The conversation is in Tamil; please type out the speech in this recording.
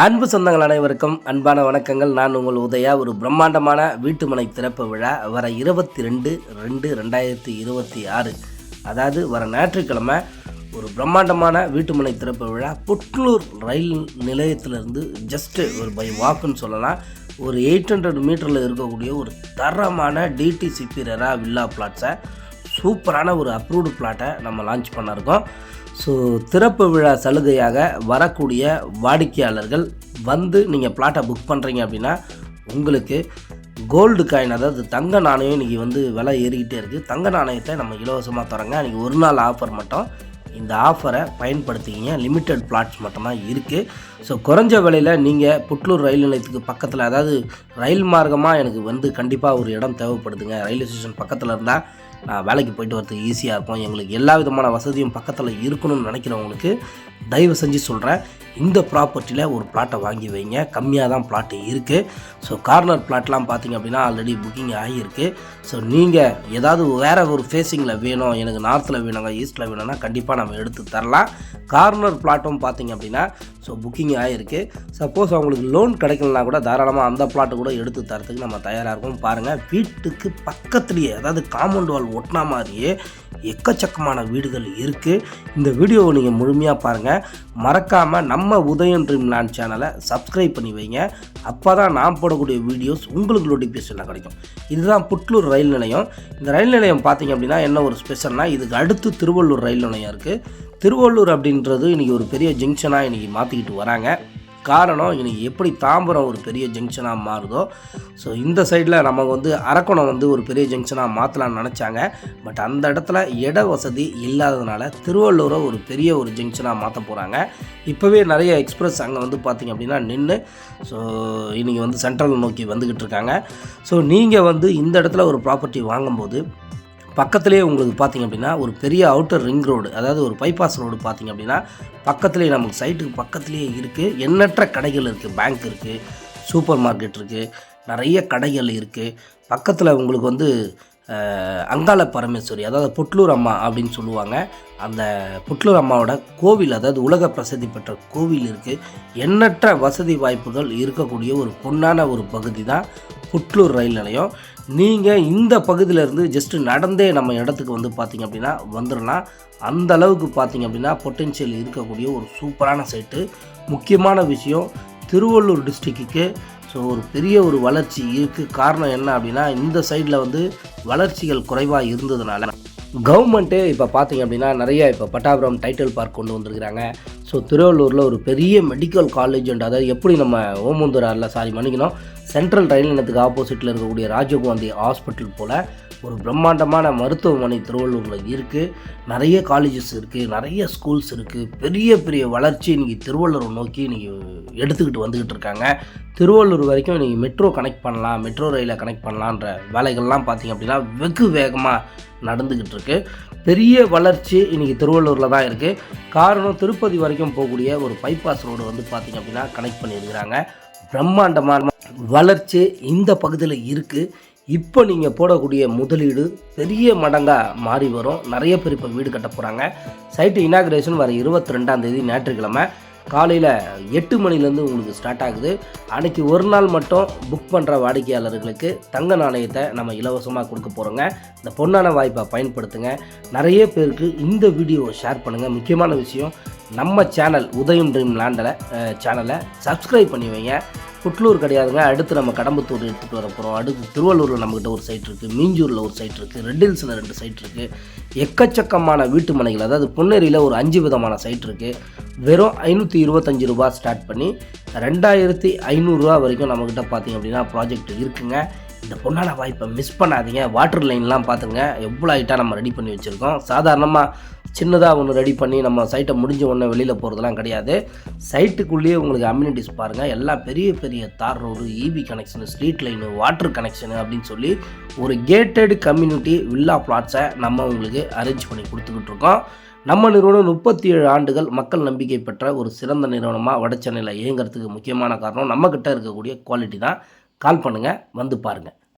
அன்பு சொந்தங்கள் அனைவருக்கும் அன்பான வணக்கங்கள். நான் உங்கள் உதயா ஒரு பிரம்மாண்டமான வீட்டுமனை திறப்பு விழா வர இருபத்தி ரெண்டு ரெண்டு ரெண்டாயிரத்தி இருபத்தி ஆறு. அதாவது வர ஞாயிற்றுக்கிழமை ஒரு பிரம்மாண்டமான வீட்டுமனை திறப்பு விழா. புட்லூர் ரயில் நிலையத்திலிருந்து ஜஸ்ட்டு ஒரு பை வாக்குன்னு சொல்லலாம். ஒரு எயிட் ஹண்ட்ரட் மீட்டரில் இருக்கக்கூடிய ஒரு தரமான டிடிசிபி ரெரா வில்லா பிளாட்ஸை சூப்பரான ஒரு அப்ரூவ்டு பிளாட்டை நம்ம லான்ச் பண்ணிருக்கோம் ஸோ திறப்பு விழா சலுகையாக வரக்கூடிய வாடிக்கையாளர்கள் வந்து நீங்கள் பிளாட்டை புக் பண்ணுறீங்க அப்படின்னா உங்களுக்கு கோல்டு காயின் அதாவது தங்க நாணயம் இன்றைக்கி வந்து விலை ஏறிக்கிட்டே இருக்குது தங்க நாணயத்தை நம்ம இலவசமாக தரோங்க அன்றைக்கி ஒரு நாள் ஆஃபர் மட்டும். இந்த ஆஃபரை பயன்படுத்திக்கிங்க. லிமிட்டட் பிளாட்ஸ் மட்டும்தான் இருக்குது ஸோ குறைஞ்ச விலையில் நீங்கள் புட்லூர் ரயில் நிலையத்துக்கு பக்கத்தில் அதாவது ரயில் மார்க்கமாக எனக்கு வந்து கண்டிப்பாக ஒரு இடம் தேவைப்படுதுங்க. ரயில்வே ஸ்டேஷன் பக்கத்தில் இருந்தால் வேலைக்கு போயிட்டு வரதுக்கு ஈஸியாக இருக்கும். எங்களுக்கு எல்லா விதமான வசதியும் பக்கத்தில் இருக்கணும்னு நினைக்கிறவங்களுக்கு தயவு செஞ்சு சொல்கிறேன் இந்த ப்ராப்பர்ட்டியில் ஒரு பிளாட்டை வாங்கி வைங்க. கம்மியாக தான் பிளாட்டு இருக்குது ஸோ கார்னர் பிளாட்லாம் பார்த்தீங்க அப்படின்னா ஆல்ரெடி புக்கிங் ஆகியிருக்கு. ஸோ நீங்கள் ஏதாவது வேறு ஒரு ஃபேஸிங்கில் வேணும் எனக்கு நார்த்தில் வேணுங்க ஈஸ்ட்டில் வேணும்னா கண்டிப்பாக நம்ம எடுத்து தரலாம். கார்னர் பிளாட்டும் பார்த்தீங்க அப்படின்னா ஸோ புக்கிங் ஆகிருக்கு சப்போஸ் அவங்களுக்கு லோன் கிடைக்கலனா கூட தாராளமாக அந்த பிளாட்டு கூட எடுத்து தரத்துக்கு நம்ம தயாராக இருக்கோம். பாருங்கள் வீட்டுக்கு பக்கத்துலேயே அதாவது காம்பவுண்ட் வால் ஒட்டினா மாதிரியே எக்கச்சக்கமான வீடுகள் இருக்குது இந்த வீடியோவை நீங்கள் முழுமையாக பாருங்கள் மறக்காமல் நம்ம உதயம் ட்ரீம் லேண்ட் சேனலை சப்ஸ்கிரைப் பண்ணி வைங்க. அப்போ தான் நான் போடக்கூடிய வீடியோஸ் உங்களுக்கு நோட்டிஃபிகேஷனில் கிடைக்கும். இதுதான் புட்லூர் ரயில் நிலையம். இந்த ரயில் நிலையம் பார்த்தீங்க அப்படின்னா என்ன ஒரு ஸ்பெஷல்னால் இதுக்கு அடுத்து திருவள்ளூர் ரயில் நிலையம் இருக்குது திருவள்ளூர் அப்படின்றது இன்றைக்கி ஒரு பெரிய ஜங்ஷனாக இன்றைக்கி மாற்றிக்கிட்டு வராங்க. காரணம் இன்றைக்கி எப்படி தாம்பரம் ஒரு பெரிய ஜங்ஷனாக மாறுதோ ஸோ இந்த சைடில் நம்ம வந்து அரக்கோணம் வந்து ஒரு பெரிய ஜங்ஷனாக மாற்றலாம்னு நினச்சாங்க. பட் அந்த இடத்துல இட வசதி இல்லாததுனால திருவள்ளூரை ஒரு பெரிய ஒரு ஜங்ஷனாக மாற்ற போகிறாங்க இப்போவே நிறைய எக்ஸ்பிரஸ் அங்கே வந்து பார்த்திங்க அப்படின்னா நின்று ஸோ இன்றைக்கி வந்து சென்ட்ரல் நோக்கி வந்துக்கிட்டு இருக்காங்க. ஸோ நீங்கள் வந்து இந்த இடத்துல ஒரு ப்ராப்பர்ட்டி வாங்கும்போது பக்கத்துலேயே உங்களுக்கு பார்த்தீங்க அப்படின்னா ஒரு பெரிய அவுட்டர் ரிங் ரோடு அதாவது ஒரு பைபாஸ் ரோடு பார்த்தீங்க அப்படின்னா பக்கத்துலேயே நமக்கு சைட்டுக்கு பக்கத்துலேயே இருக்குது எண்ணற்ற கடைகள் இருக்குது பேங்க் இருக்குது சூப்பர் மார்க்கெட் இருக்குது நிறைய கடைகள் இருக்குது பக்கத்தில் உங்களுக்கு வந்து அங்காள பரமேஸ்வரி அதாவது புட்லூர் அம்மா அப்படின்னு சொல்லுவாங்க. அந்த புட்லூர் அம்மாவோட கோவில் அதாவது உலக பிரசித்தி பெற்ற கோவில் இருக்குது எண்ணற்ற வசதி வாய்ப்புகள் இருக்கக்கூடிய ஒரு பொன்னான ஒரு பகுதி தான் புட்லூர் ரயில் நிலையம். நீங்கள் இந்த பகுதியிலேருந்து ஜஸ்ட்டு நடந்தே நம்ம இடத்துக்கு வந்து பார்த்தீங்க அப்படின்னா வந்துடலாம் அந்த அளவுக்கு பார்த்தீங்க அப்படின்னா பொட்டென்ஷியல் இருக்கக்கூடிய ஒரு சூப்பரான சைட்டு முக்கியமான விஷயம் திருவள்ளூர் டிஸ்ட்ரிக்ட்டுக்கு ஸோ ஒரு பெரிய ஒரு வளர்ச்சி இருக்குது காரணம் என்ன அப்படின்னா இந்த சைடில் வந்து வளர்ச்சிகள் குறைவாக இருந்ததுனால. கவர்மெண்ட்டே இப்போ பார்த்தீங்க அப்படின்னா நிறைய இப்போ பட்டாபுரம் டைட்டில் பார்க் கொண்டு வந்திருக்கிறாங்க. ஸோ திருவள்ளூரில் ஒரு பெரிய மெடிக்கல் காலேஜ் உண்டு. அதாவது எப்படி நம்ம ஓமந்தூராரில் சாரி மன்னிக்கணும் சென்ட்ரல் ரயில் நிலையத்துக்கு ஆப்போசிட்டில் இருக்கக்கூடிய ராஜீவ்காந்தி ஹாஸ்பிட்டல் போல் ஒரு பிரம்மாண்டமான மருத்துவமனை திருவள்ளூரில் இருக்குது நிறைய காலேஜஸ் இருக்குது நிறைய ஸ்கூல்ஸ் இருக்குது பெரிய பெரிய வளர்ச்சி இன்றைக்கி திருவள்ளூர் நோக்கி இன்றைக்கி எடுத்துக்கிட்டு வந்துக்கிட்டு இருக்காங்க. திருவள்ளூர் வரைக்கும் இன்றைக்கி மெட்ரோ கனெக்ட் பண்ணலாம் மெட்ரோ ரயிலை கனெக்ட் பண்ணலான்ற வேலைகள்லாம் பார்த்திங்க அப்படின்னா வெகு வேகமாக நடந்துக்கிட்டு இருக்கு பெரிய வளர்ச்சி இன்றைக்கி திருவள்ளூரில் தான் இருக்குது காரணம் திருப்பதி வரைக்கும் போகக்கூடிய ஒரு பைபாஸ் ரோடு வந்து பார்த்திங்க அப்படின்னா கனெக்ட் பண்ணியிருக்கிறாங்க. பிரம்மாண்டமான வளர்ச்சி இந்த பகுதியில் இருக்குது இப்போ நீங்கள் போடக்கூடிய முதலீடு பெரிய மடங்காக மாறி வரும். நிறைய பேர் இப்போ வீடு கட்ட போகிறாங்க சைட்டு இனாகிரேஷன் வர இருபத்தி ரெண்டாம் தேதி ஞாயிற்றுக்கிழமை. காலையில் எட்டு மணிலேருந்து உங்களுக்கு ஸ்டார்ட் ஆகுது. அன்றைக்கி ஒரு நாள் மட்டும் புக் பண்ணுற வாடிக்கையாளர்களுக்கு தங்க நாணயத்தை நம்ம இலவசமாக கொடுக்க போகிறோங்க இந்த பொன்னான வாய்ப்பை பயன்படுத்துங்க. நிறைய பேருக்கு இந்த வீடியோவை ஷேர் பண்ணுங்கள் முக்கியமான விஷயம் நம்ம சேனல் உதயம் ட்ரீம் லேண்டில் சேனலை சப்ஸ்கிரைப் பண்ணி வைங்க. புட்லூர் கிடையாதுங்க. அடுத்து நம்ம கடம்பத்தூர் எடுத்துகிட்டு வர போகிறோம் அடுத்து திருவள்ளூரில் நம்மக்கிட்ட ஒரு சைட் இருக்குது மீஞ்சூரில் ஒரு சைட் இருக்குது ரெட் ஹில்ஸில் ரெண்டு சைட் இருக்குது எக்கச்சக்கமான வீட்டு மனைகள் அதாவது பொன்னேரியில் ஒரு அஞ்சு விதமான சைட் இருக்குது வெறும் ஐநூற்றி இருபத்தஞ்சி ரூபா ஸ்டார்ட் பண்ணி ரெண்டாயிரத்தி ஐநூறுரூவா வரைக்கும் நம்மக்கிட்ட பார்த்தீங்க அப்படின்னா ப்ராஜெக்ட் இருக்குங்க. இந்த பொண்ணான வாய்ப்பை மிஸ் பண்ணாதீங்க. வாட்டர் லைன்லாம் பார்த்துங்க எவ்வளோ ஹைட்டாக நம்ம ரெடி பண்ணி வச்சுருக்கோம். சாதாரணமாக சின்னதாக ஒன்று ரெடி பண்ணி நம்ம சைட்டை முடிஞ்ச உடனே வெளியில் போகிறதுலாம் கிடையாது. சைட்டுக்குள்ளேயே உங்களுக்கு அம்யூனிட்டிஸ் பாருங்கள் எல்லாம் பெரிய பெரிய தார் road EB connection street line water connection அப்படின்னு சொல்லி ஒரு கேட்டட் கம்யூனிட்டி வில்லா பிளாட்ஸை நம்ம உங்களுக்கு அரேஞ்ச் பண்ணி கொடுத்துக்கிட்டு இருக்கோம். நம்ம நிறுவனம் முப்பத்தி ஏழு ஆண்டுகள் மக்கள் நம்பிக்கை பெற்ற ஒரு சிறந்த நிறுவனமாக வட சென்னையில் இயங்குறதுக்கு முக்கியமான காரணம் நம்மக்கிட்ட இருக்கக்கூடிய குவாலிட்டி தான். கால் பண்ணுங்கள் வந்து பாருங்கள்